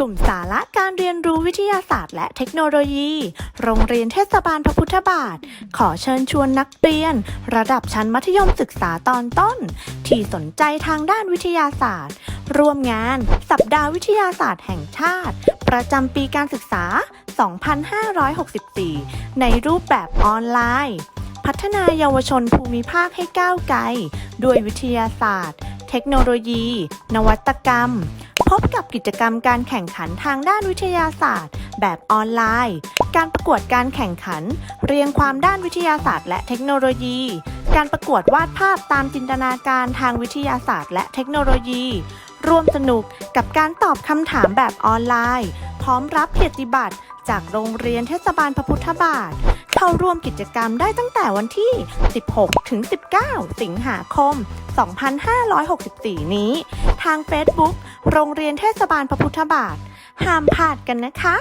กลุ่มสาระการเรียนรู้วิทยาศาสตร์และเทคโนโลยี โรงเรียนเทศบาลพระพุทธบาท ขอเชิญชวนนักเรียน ระดับชั้นมัธยมศึกษาตอนต้น ที่สนใจทางด้านวิทยาศาสตร์ ร่วมงาน สัปดาห์วิทยาศาสตร์แห่งชาติ ประจำปีการศึกษา 2564 ในรูปแบบออนไลน์ พัฒนาเยาวชนภูมิภาคให้ก้าวไกล ด้วยวิทยาศาสตร์ เทคโนโลยี นวัตกรรม พบกับกิจกรรมการแข่งขันทางด้านวิทยาศาสตร์ แบบออนไลน์ การประกวดการแข่งขัน เรียงความด้านวิทยาศาสตร์ และเทคโนโลยี การประกวดวาดภาพตามจินตนาการทางวิทยาศาสตร์ และเทคโนโลยี ร่วมสนุกกับการตอบคำถามแบบออนไลน์ พร้อมรับเกียรติบัตรจากโรงเรียนเทศบาลพระพุทธบาท เข้าร่วมกิจกรรมได้ตั้งแต่วันที่ 16 ถึง 19 สิงหาคม 2564 นี้ ทาง Facebook โรงเรียนเทศบาลพระพุทธบาท ห้ามพลาดกันนะคะ